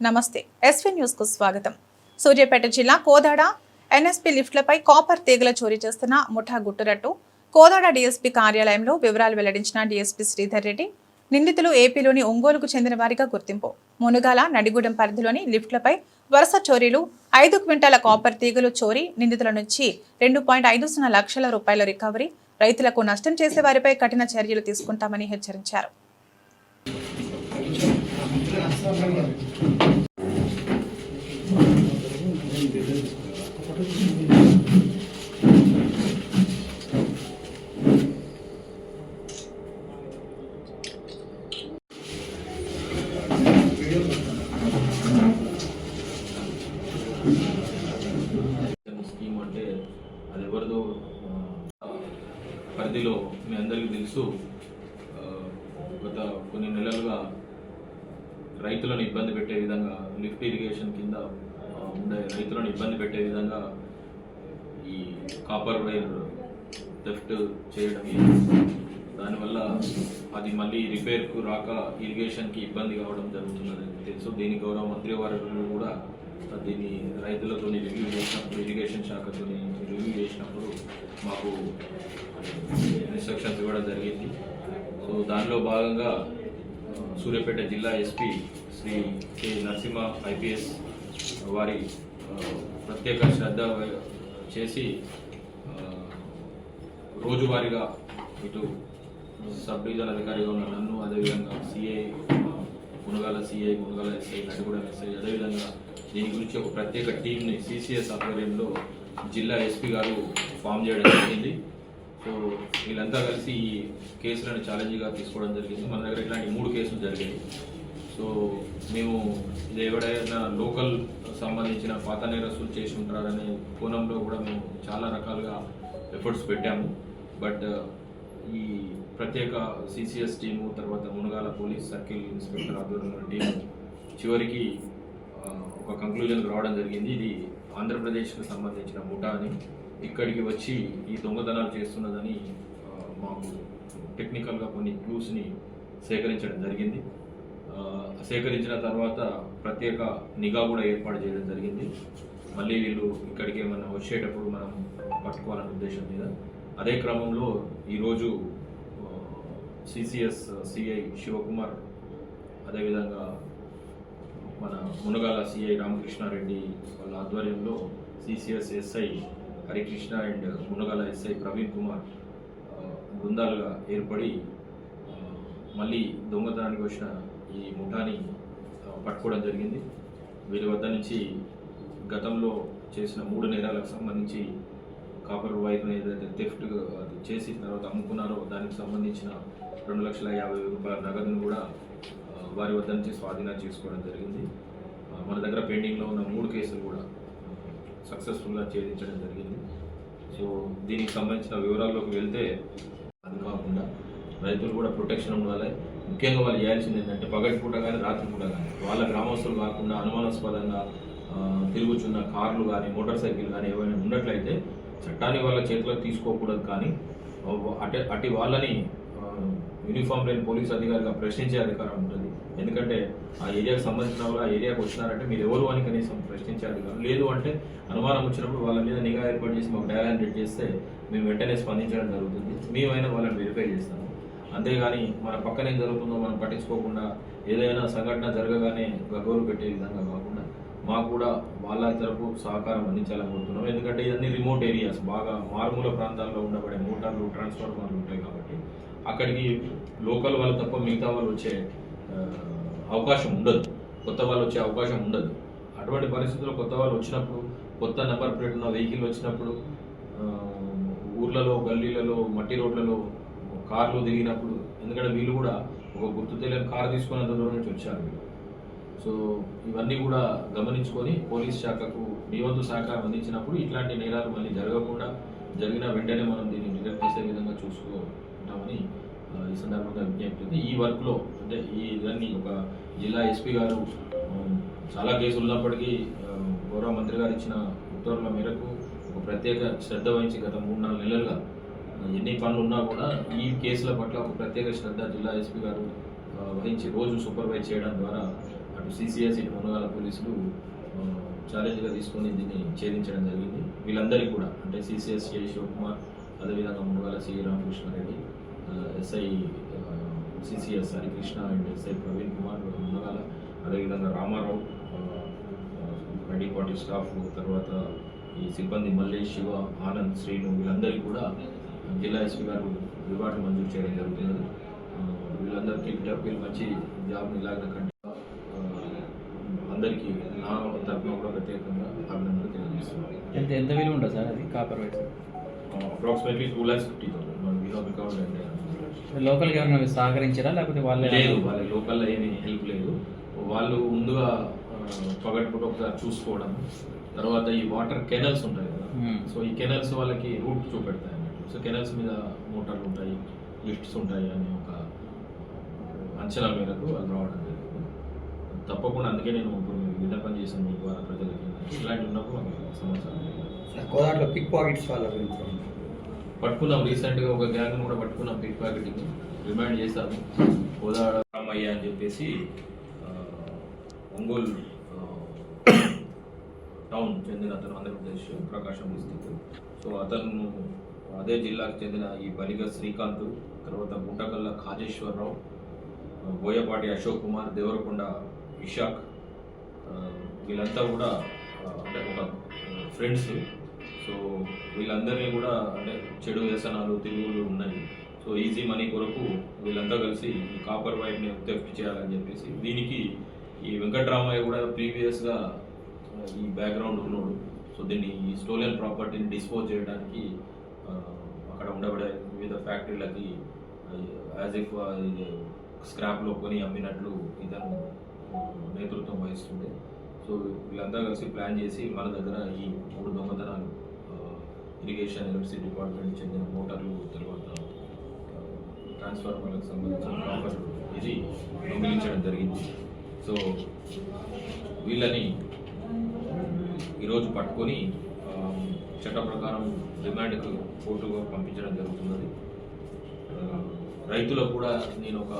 నమస్తే ఎస్వీ న్యూస్కు స్వాగతం. సూర్యాపేట జిల్లా కోదాడ ఎన్ఎస్పీ లిఫ్ట్లపై కాపర్ తీగల చోరీ చేస్తున్న ముఠా గుట్టురట్టు. కోదాడ డీఎస్పీ కార్యాలయంలో వివరాలు వెల్లడించిన డీఎస్పీ శ్రీధర్ రెడ్డి నిందితులు ఏపీలోని ఒంగోలుకు చెందిన వారిగా గుర్తింపు. మునుగాల నడిగూడెం పరిధిలోని లిఫ్ట్లపై వరుస చోరీలు ఐదు క్వింటాల కాపర్ తీగలు చోరీ నిందితుల నుంచి రెండు పాయింట్ ఐదు సున్నా లక్షల రూపాయల రికవరీ రైతులకు నష్టం చేసే వారిపై కఠిన చర్యలు తీసుకుంటామని హెచ్చరించారు. స్కీమ్ అంటే అది ఎవరిదో పరిధిలో మీ అందరికీ తెలుసు. గత కొన్ని నెలలుగా రైతులను ఇబ్బంది పెట్టే విధంగా లిఫ్ట్ ఇరిగేషన్ కింద ఉండే రైతులను ఇబ్బంది పెట్టే విధంగా ఈ కాపర్ వైర్ థెఫ్ట్ చేయడం దానివల్ల అది మళ్ళీ రిపేర్కు రాక ఇరిగేషన్కి ఇబ్బంది కావడం జరుగుతున్నది తెలుసు. దీని గౌరవ మంత్రి వారు కూడా దీన్ని రైతులతో రివ్యూ చేసినప్పుడు ఇరిగేషన్ శాఖతో రివ్యూ చేసినప్పుడు మాకు ఇన్స్ట్రక్షన్స్ ఇవ్వడం జరిగింది. సో దానిలో భాగంగా సూర్యాపేట జిల్లా SP Shri K Narasimha IPS వారి ప్రత్యేక శ్రద్ధ చేసి రోజువారీగా ఇటు సబ్ డివిజన్ అధికారిగా ఉన్న నన్ను అదేవిధంగా CI Munagala CI Munagala SI Nadigudem SI అదేవిధంగా దీని గురించి ఒక ప్రత్యేక టీంని సిసిఎస్ ఆధ్వర్యంలో జిల్లా ఎస్పీ గారు ఫామ్ చేయడం జరిగింది. సో వీళ్ళంతా కలిసి ఈ కేసులను ఛాలెంజ్గా తీసుకోవడం జరిగింది. మన దగ్గర ఇలాంటి మూడు కేసులు జరిగాయి. సో మేము ఇది ఎవడైనా లోకల్ సంబంధించిన పాత నేరస్తులు చేసి ఉంటారనే కోణంలో కూడా మేము చాలా రకాలుగా ఎఫర్ట్స్ పెట్టాము. బట్ ఈ ప్రత్యేక సిసిఎస్ టీము తర్వాత మునగాల పోలీస్ సర్కిల్ ఇన్స్పెక్టర్ ఆధ్వర్యంలో టీము చివరికి ఒక కంక్లూజన్కి రావడం జరిగింది. ఇది ఆంధ్రప్రదేశ్కి సంబంధించిన ముఠా అని. ఇక్కడికి వచ్చి ఈ దొంగతనాలు చేస్తున్నదని మాకు టెక్నికల్గా కొన్ని క్లూస్ని సేకరించడం జరిగింది. సేకరించిన తర్వాత ప్రత్యేక నిఘా కూడా ఏర్పాటు చేయడం జరిగింది. మళ్ళీ వీళ్ళు ఇక్కడికి ఏమన్నా వచ్చేటప్పుడు మనం పట్టుకోవాలనే ఉద్దేశం మీద. అదే క్రమంలో ఈరోజు సిసిఎస్ సిఐ శివకుమార్ అదేవిధంగా మన మునగాల సిఐ రామకృష్ణారెడ్డి వాళ్ళ ఆధ్వర్యంలో CCS SI Harikrishna and Munagala SI Praveen Kumar బృందాలుగా ఏర్పడి మళ్ళీ దొంగతనానికి వచ్చిన ఈ ముఠాని పట్టుకోవడం జరిగింది. వీరి వద్ద నుంచి గతంలో చేసిన మూడు నేరాలకు సంబంధించి కాపర్ వైర్ని ఏదైతే థెఫ్ట్ అది చేసి తర్వాత అమ్ముకున్నారో దానికి సంబంధించిన రెండు లక్షల యాభై రూపాయల నగదును కూడా వారి వద్ద నుంచి స్వాధీనం చేసుకోవడం జరిగింది. మన దగ్గర పెండింగ్లో ఉన్న మూడు కేసులు కూడా సక్సెస్ఫుల్గా ఛేదించడం జరిగింది. సో దీనికి సంబంధించిన వివరాల్లోకి వెళ్తే అది కాకుండా రైతులు కూడా ప్రొటెక్షన్ ఉండాలి. ముఖ్యంగా వాళ్ళు చేయాల్సింది ఏంటంటే పగటి పూట కానీ రాత్రి పూట కానీ వాళ్ళ గ్రామస్తులు కాకుండా అనుమానాస్పదంగా తిరుగుచున్న కార్లు కానీ మోటార్ సైకిల్ కానీ ఏవైనా ఉన్నట్లయితే చట్టాన్ని వాళ్ళ చేతిలోకి తీసుకోకూడదు కానీ అటు అటు వాళ్ళని యూనిఫామ్ లేని పోలీస్ అధికారిగా ప్రశ్నించే అధికారం ఉంటుంది. ఎందుకంటే ఆ ఏరియాకు సంబంధించిన వాళ్ళు ఆ ఏరియాకి వచ్చినారంటే మీరు ఎవరు అని కనీసం ప్రశ్నించారు కానీ లేదు అంటే అనుమానం వచ్చినప్పుడు వాళ్ళ మీద నిఘా ఏర్పాటు చేసి మాకు డైలాన్ రెడ్ చేస్తే మేము వెంటనే స్పందించడం జరుగుతుంది. మేమైనా వాళ్ళని వెరిఫై చేస్తాము. అంతేగాని మన పక్కన ఏం జరుగుతుందో మనం పట్టించుకోకుండా ఏదైనా సంఘటన జరగగానే గగోరు పెట్టే విధంగా కాకుండా మాకు కూడా వాళ్ళ తరపు సహకారం అందించాలని కోరుతున్నాం. ఎందుకంటే ఇవన్నీ రిమోట్ ఏరియాస్ బాగా మారుమూల ప్రాంతాల్లో ఉండబడే మోటార్లు ట్రాన్స్ఫార్మర్లు ఉంటాయి కాబట్టి అక్కడికి లోకల్ వాళ్ళు తప్ప మిగతా వాళ్ళు వచ్చే అవకాశం ఉండదు. కొత్త వాళ్ళు వచ్చే అవకాశం ఉండదు. అటువంటి పరిస్థితుల్లో కొత్త వాళ్ళు వచ్చినప్పుడు కొత్త నెంబర్ ప్లేట్ ఉన్న వెహికల్ వచ్చినప్పుడు ఊర్లలో గల్లీలలో మట్టి రోడ్లలో కార్లు దిగినప్పుడు ఎందుకంటే వీళ్ళు కూడా ఒక గుర్తు తెలియని కారు తీసుకున్నంత దూరం నుంచి వచ్చారు వీళ్ళు. సో ఇవన్నీ కూడా గమనించుకొని పోలీస్ శాఖకు మీ వంతు సహకారం అందించినప్పుడు ఇట్లాంటి నేరాలు మళ్ళీ జరగకుండా జరిగిన వెంటనే మనం దీన్ని డిటెక్ట్ చేసే విధంగా చూసుకుంటామని సందర్భంగా విజ్ఞప్తి ఈ వర్క్లో అంటే ఈ దాన్ని ఒక జిల్లా ఎస్పీ గారు చాలా కేసులు ఉన్నప్పటికీ గౌరవ మంత్రి గారు ఇచ్చిన ఉత్తర్వుల మేరకు ఒక ప్రత్యేక శ్రద్ధ వహించి గత మూడు నాలుగు నెలలుగా ఎన్ని పనులు ఉన్నా కూడా ఈ కేసుల పట్ల ఒక ప్రత్యేక శ్రద్ధ జిల్లా ఎస్పీ గారు వహించి రోజు సూపర్వైజ్ చేయడం ద్వారా అటు సిసిఎస్ ఇటు మునగాల పోలీసులు ఛాలెంజ్గా తీసుకొని దీన్ని ఛేదించడం జరిగింది. వీళ్ళందరికీ కూడా అంటే సిసిఎస్ ఏ శివకుమార్ అదేవిధంగా Munagala C Ramakrishna Reddy SI CCS Harikrishna and SI Praveen Kumar Munagala అదేవిధంగా రామారావు రెడీ పార్టీ స్టాఫ్ తర్వాత ఈ సిబ్బంది మల్లేష్ శివ ఆనంద్ శ్రీను వీళ్ళందరికీ కూడా జిల్లా ఎస్పీ గారు రివార్డు మంజూరు చేయడం జరుగుతున్నది వీళ్ళందరికీ వీళ్ళు మంచి జాబ్ని ఇలాగ కంటే అందరికీ నా తరఫున కూడా ప్రత్యేకంగా అభినందనలు తెలియజేస్తున్నాను. ఎంత ఎంత విలువ ఉంటుంది సార్ అది? Copper wire approximately two lakhs fifty thousand లోకల్గా ఏమైనా సహకరించారా లేకపోతే వాళ్ళే లేదు వాళ్ళ లోకల్లో ఏమీ హెల్ప్ లేదు వాళ్ళు ముందుగా పగటిపూట ఒకసారి చూసుకోవడం తర్వాత ఈ వాటర్ కెనల్స్ ఉంటాయి కదా. సో ఈ కెనల్స్ వాళ్ళకి రూట్ చూపెడతాయి అన్నట్టు సో కెనల్స్ మీద మోటార్లు ఉంటాయి లిఫ్ట్స్ ఉంటాయి అని ఒక అంచనా మేరకు వాళ్ళు రావడం జరిగింది తప్పకుండా అందుకే నేను ఇప్పుడు విన్నపం చేశాను మీ ద్వారా ప్రజలకి ఇలాంటి ఉన్నప్పుడు సమాచారం. కోదాట్లో పిక్ పాకెట్స్ వాళ్ళ గురించి. పట్టుకున్నాం రీసెంట్గా ఒక గ్యాంగ్ కూడా పట్టుకున్నాం పిక్ ప్యాకెటింగ్ రిమాండ్ చేశాము. కోదాడ రామయ్య అని చెప్పేసి ఒంగోలు టౌన్ చెందిన అతను ఆంధ్రప్రదేశ్ ప్రకాశం డిస్టిక్ సో అతను అదే జిల్లాకు చెందిన ఈ బలిగ శ్రీకాంత్ తర్వాత గుంటకల్ల కాజేశ్వరరావు బోయపాటి అశోక్ కుమార్ దేవరకొండ ఇషాక్ వీళ్ళంతా కూడా అంటే ఒక ఫ్రెండ్స్ సో వీళ్ళందరినీ కూడా అంటే చెడు వ్యసనాలు తిరుగులు ఉన్నాయి. సో ఈజీ మనీ కొరకు వీళ్ళంతా కలిసి ఈ కాపర్ వైట్ని థెఫ్ట్ చేయాలని చెప్పేసి దీనికి ఈ వెంకట్రామయ్య కూడా ప్రీవియస్గా ఈ బ్యాక్గ్రౌండ్ ఉన్నాడు. సో దీన్ని ఈ స్టోలెన్ ప్రాపర్టీని డిస్పోజ్ చేయడానికి అక్కడ ఉండబడే వివిధ ఫ్యాక్టరీలకి యాజ్ ఇఫ్ స్క్రాప్లో కొని అమ్మినట్లు ఇతను నేతృత్వం వహిస్తుండే. సో వీళ్ళంతా కలిసి ప్లాన్ చేసి మన దగ్గర ఈ మూడు దొంగతనాలు ఇరిగేషన్ ఎలక్ట్రిసిటీ డిపార్ట్మెంట్ చెందిన మోటార్లు తర్వాత ట్రాన్స్ఫార్మర్లకు సంబంధించిన కాపర్ ఇది దొంగిలించడం జరిగింది. సో వీళ్ళని ఈరోజు పట్టుకొని చట్ట ప్రకారం డిమాండ్కు కోర్టుకు పంపించడం జరుగుతున్నది. రైతులకు కూడా నేను ఒక